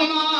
Come on.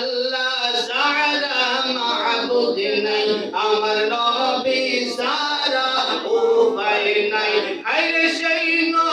আল্লাহ সারা মাহবুদ নাই আমার নবী সারা উপায় নাই। সেই নবী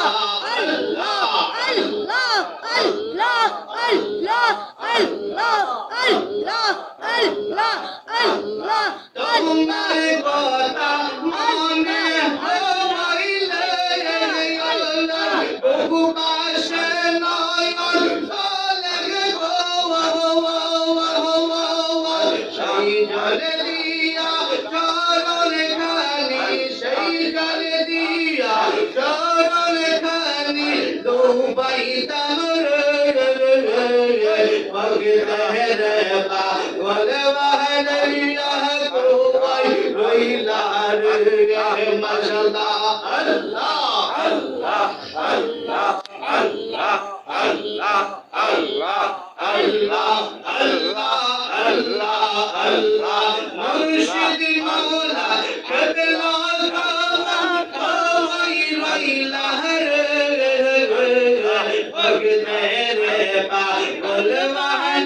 Oh. भगत मेरे बा बोले बहन भगत रे पागल महा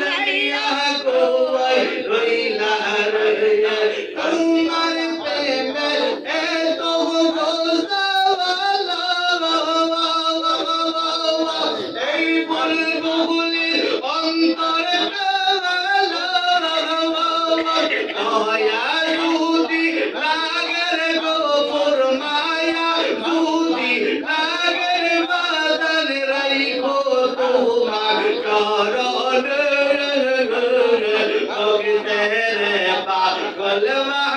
Alema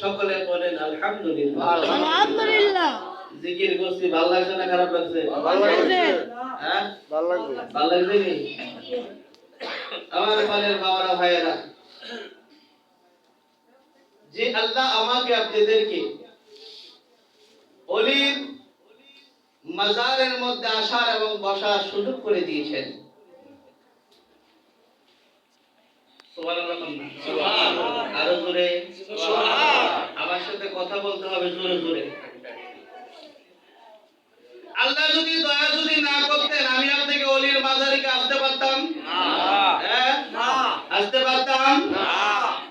সকলে বলেন আলহামদুলিল্লাহ। আলহামদুলিল্লাহ। জিকির করছি ভালো লাগছে না খারাপ লাগছে? ভালো লাগছে। হ্যাঁ? ভালো লাগবে ভালো লাগছে কি? আমার ফালের বাবারা ভাইয়েরা যে আল্লাহ আমাকে আপনাদেরকে অলির মাজারের মধ্যে আসার এবং বসার সুযোগ করে দিয়েছেন। আরও জোরে। আমার সাথে কথা বলতে হবে জোরে জোরে। আল্লাহ যদি দয়া যদি না করতেন আমি আপনাকে অলির মাজারিকে আসতে পারতাম? হ্যাঁ? আসতে পারতাম?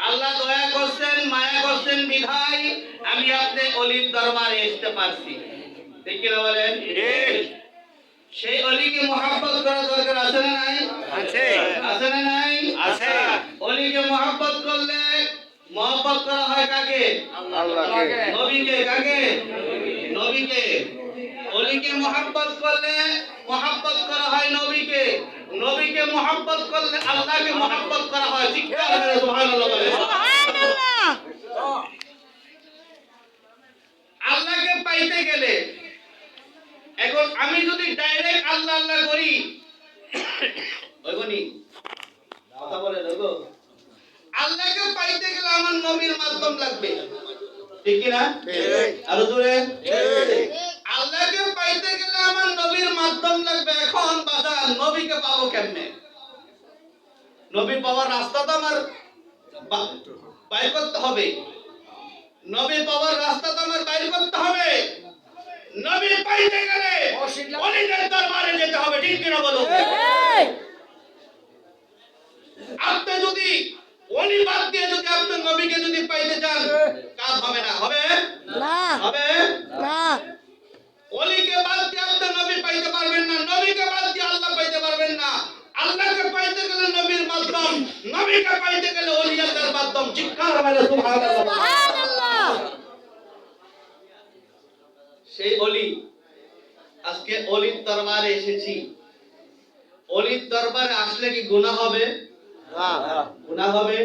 আল্লাহ দয়া করছেন মায়া করছেন বিধায় আমি আপনি অলির দরবারে আসতে পারছি। ঠিক কিনা বলেন? সেই অলিকে মহাব্বত করা দরকার আছে না নাই? আছে। আছে না নাই? আছে। অলিকে মহাব্বত করলে মহব্বত করা হয় কাকে? আল্লাহকে। নবীকে কাকে? নবীকে। অলিকে মহাব্বত করলে মহাব্বত করা হয় নবীকে। নবীকে মহাব্বত করলে আল্লাহকে মহাব্বত করা হয়। চিৎকার করে সুবহানাল্লাহ বলে সুবহানাল্লাহ আল্লাহকে পাইতে গেলে এখন আমি যদি ডাইরেক্ট আল্লাহ আল্লাহ করি কথা বলে আল্লাহকে পাইতে গেলে আমার নবীর মাধ্যম লাগবে। ঠিক কি না। আরও দূরে আল্লাহকে পাইতে গেলে আমার নবীর মাধ্যম লাগবে এখন বাধা নবীকে পাবো কেমনে? নবী পাওয়ার রাস্তা তো আমার বাইর করতে হবে। নবী পাওয়ার রাস্তা তো আমার বাইর করতে হবে। নবী পাইতে গেলে অলিদের দরবারে যেতে হবে ঠিক কিনা বলো? আপনি যদি অলি বাদ দিয়ে যদি আপনি নবীকে যদি পাইতে চান কাজ হবে না হবে? না। হবে? না। অলিকে বাদ দিয়ে আপনি নবী পাইতে পারবেন না নবীকে বাদ দিয়ে আল্লাহ পাইতে পারবেন না। আল্লাহকে পাইতে গেলে নবীর মাধ্যম নবীকে পাইতে গেলে অলি আল্লাহর মাধ্যম চিৎকার মানে সুবহানাল্লাহ সুবহানাল্লাহ সেই অলি আজকে অলির দরবারে এসেছি। অলির দরবারে আসলে কি গুনাহ হবে? গুনাহ হবে?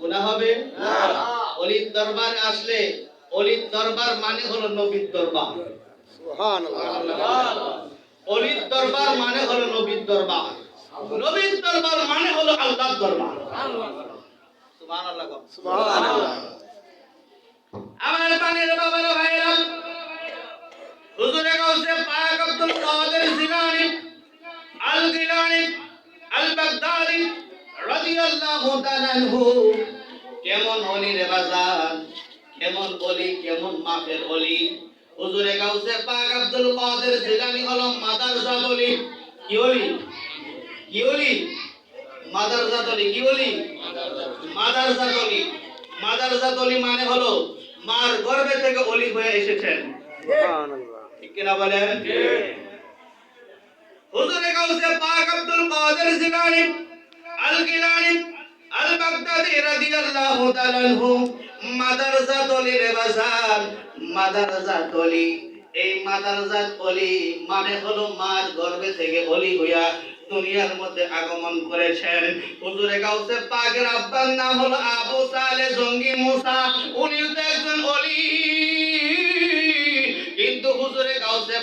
গুনাহ হবে? অলির দরবারে আসলে অলির দরবার মানে হলো নবীর দরবার। অলির দরবার মানে হলো নবীর দরবার। নবীর দরবার মানে হলো আল্লাহর দরবার। সুবহানাল্লাহ। গো। আমার পানির বাবার ভাইরা হুজুরে গাউসে পাক Abdul Qadir Jilani, al Gilani, al Baghdadi রাদিয়াল্লাহু তাআলা আনহু। কেমন অলি রে বাজার? কেমন অলি, কেমন মাপের অলি? হুজুরে গাউসে পাক আব্দুল কাদের জিলানী হলো মাদারজাত অলি কি অলি? কি অলি? মাদারজাত অলি কি অলি? মাদারজাত অলি মাদারজাত অলি মানে হলো, মার গর্ভে থেকে অলি হয়ে এসেছেন। ঠিক কিনা বলেন? হুজুরে গাউসে পাক Abdul Qadir Jilani al Gilani al Baghdadi রাদিয়াল্লাহু তাআলা আনহু মাদারজাত বাজার মাদারজাত এই মাদারজাত অলি মানে হলো মার গর্ভে থেকে অলি হইয়া দুনিয়ার মধ্যে আগমন করেছেন। হুজুরে গাউসে পাকের আব্বার নাম হলো আবু সালে জঙ্গি মুসা। উনি তো একজন অলি।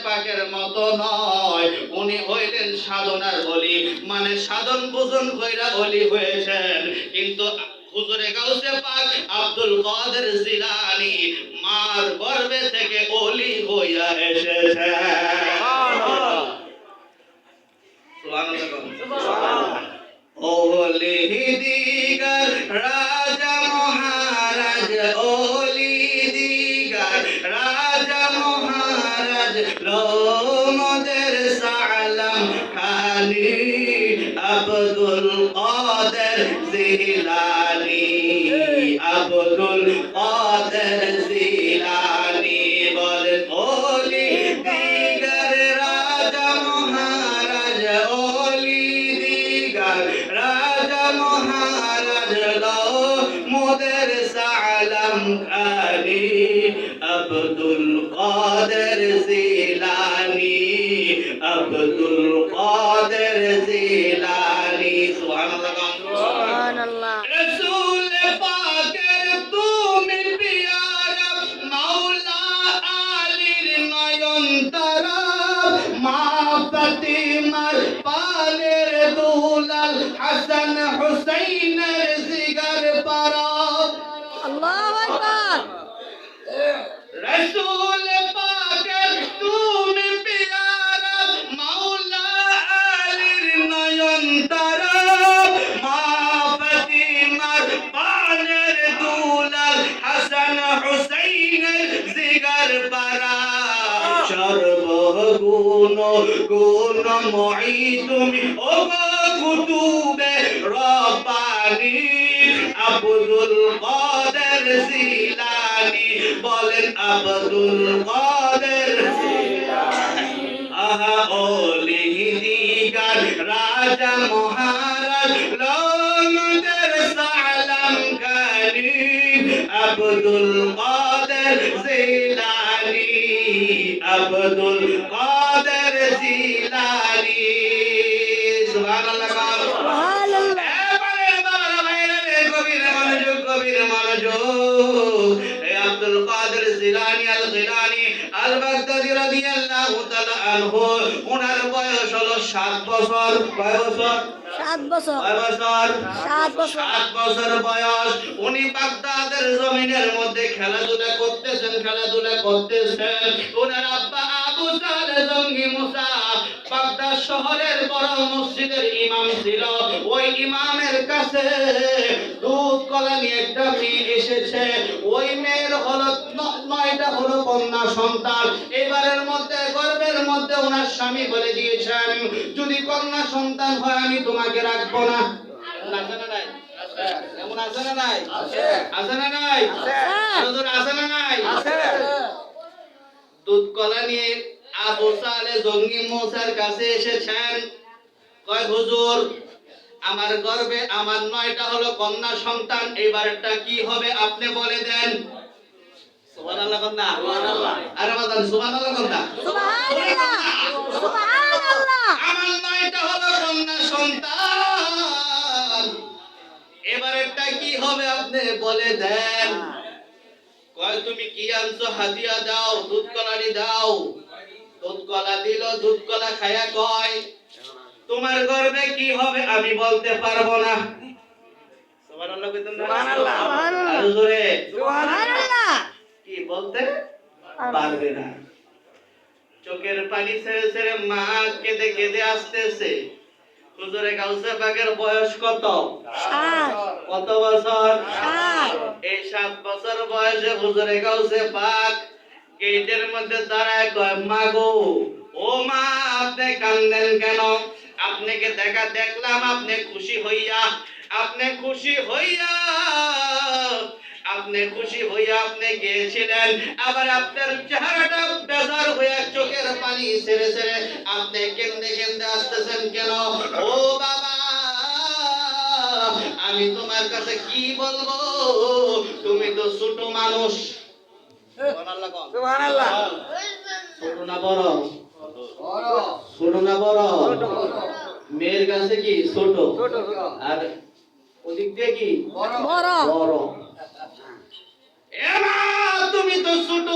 পাকের মতো নয়। উনি হইলেন সাধনার অলি মানে সাধন ভোজন কইরা অলি হয়েছেন। কিন্তু হুজুরে গাউসে পাক আব্দুল কাদের জিলানী মার গর্ভে থেকে অলি হইয়া এসেছেন। দিগার রাজা মহারাজ লোমদের সালাম খানি আব্দুল কাদের জিলানি। আব্দুল কাদের কাদের জিলানি আব্দুল কাদের জিলানি সুবহানাল্লাহ সুবহানাল্লাহ রসুল পাকের তুমি পিয়ারা মাওলা আলীর নয়ন তারা মা ফাতিমার পানের দুলাল হাসান হুসাইনের কুতুবে রব্বানি। আব্দুল কাদের জিলানি বলেন আব্দুল কাদের আহা ওলি দিগার রাজা মহারাজ লঙ্গদের সালাম কারি আব্দুল কাদের জিলানি। সুবহানাল্লাহ সুবহানাল্লাহ। এবারে বাবা ভাইরা কবির মনোযোগ কবির মনোযোগ এ Abdul Qadir Jilani al Gilani al Baghdadi রাদিয়াল্লাহু তাআলা আনহু উনার বয়স হলো সাত বছর। কয় বছর? সাত বছর। সাত বছর। সাত বছর বয়স। উনি বাগদাদের জমিনের মধ্যে খেলাধুলা করতেছেন খেলাধুলা করতেছেন। ওনার আব্বা সালে জঙ্গি মুসা বাগদাদ শহরের বড় মসজিদের ইমাম ছিল ওই ইমামের কাছে দুধ কলা নিয়ে একটা মেয়ে এসেছে ওই মেয়ের হলো নয়টা হলো কন্যা সন্তান এবারের মধ্যে গর্ভের মধ্যে ওনার স্বামী বলে দিয়েছেন যদি কন্যা সন্তান হয় আমি তোমাকে রাখব না আছে না নাই? এমন আছে না নাই? আছে না নাই? আছে না নাই? দুধ কলা নিয়ে আবু সালে জঙ্গি মৌসার কাছে এসেছেন। কয় হুজুর আমার গর্ভে আমার নয়টা হলো কন্যা সন্তান এবারটা কি হবে আপনি বলে দেন? সুবহানাল্লাহ কর না আরে বাজান সুবহানাল্লাহ কর সুবহানাল্লাহ সুবহানাল্লাহ। আমার নয়টা হলো কন্যা সন্তান এবারেরটা কি হবে আপনি বলে দেন? কয় তুমি কি আনছো? হাদিয়া দাও দুধ দাও। দুধ কলা দিল দুধ কলা খায়া কয় তোমার গর্বে কি হবে আমি বলতে পারব না। সুবহানাল্লাহ কইতেন না? সুবহানাল্লাহ। আরও জোরে। সুবহানাল্লাহ। কি বলতে? পারবে না। চোখের পানি ছেড়ে ছেড়ে মা কেঁদে কেঁদে আসতেছে। হুজুরে গাউসে বাগের বয়স কত? কত বছর? এই সাত বছর বয়সে হুজুরে গাউসে পাক গেটের মধ্যে দাঁড়ায় কয় মা গো ও মা আপনি কান্দেন কেন? আপনাকে দেখা দেখলাম আপনি খুশি হইয়া আপনি খুশি হইয়া আপনি খুশি হইয়া আপনি গিয়েছিলেন আবার আপনার চেহারাটা বেজার হইয়া চোখের পানি ছেড়ে ছেড়ে আপনি কেন্দে কেন্দে আসতেছেন কেন? ও বাবা আমি তোমার কাছে কি বলব? তুমি তো ছোট মানুষ। সুবহানাল্লাহ ছোট না বড়? ছোট না বড়? মেয়ের কাছে কি ছোট? ছোট। ছোট আর ওদিক দিয়ে কি? বড় বড় এ মা তুমি তো ছোট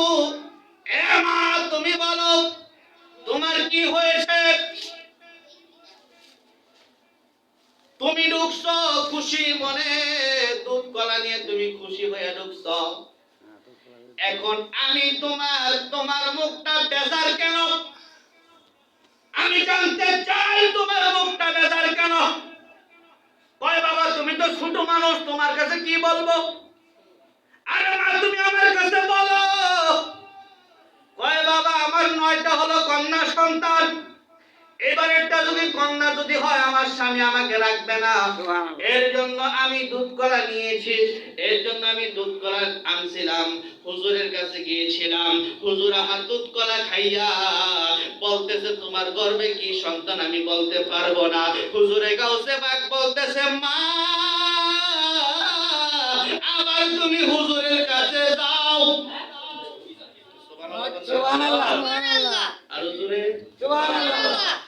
এ মা তুমি বলো তোমার কি হয়েছে তুমি ঢুকছো খুশি মনে দুধ কলা নিয়ে তুমি খুশি হয়ে ঢুকছো এখন আমি তোমার তোমার মুখটা বেজার কেন? আমি জানতে চাই তোমার মুখটা বেজার কেন? কয় বাবা, তুমি তো ছোট মানুষ, তোমার কাছে কি বলব? আরে মা, তুমি আমার কাছে বলো। কয় বাবা, আমার নয়টা হলো কন্যা সন্তান। এবারেরটা যদি কন্যা যদি হয় আমার স্বামী আমাকে রাখবে না। এর জন্য আমি দুধ কলা নিয়েছি। এর জন্য আমি দুধ কলা আনছিলাম। হুজুরের কাছে গিয়েছিলাম। হুজুর আমার দুধ কলা খাইয়া বলতেছে তোমার গর্বে কি সন্তান? আমি বলতে পারব না। হুজুরে গাউসে বাগ বলতেছে মা আবার তুমি হুজুরের কাছে যাও। সুবহানাল্লাহ। সুবহানাল্লাহ। আর হুজুরে সুবহানাল্লাহ।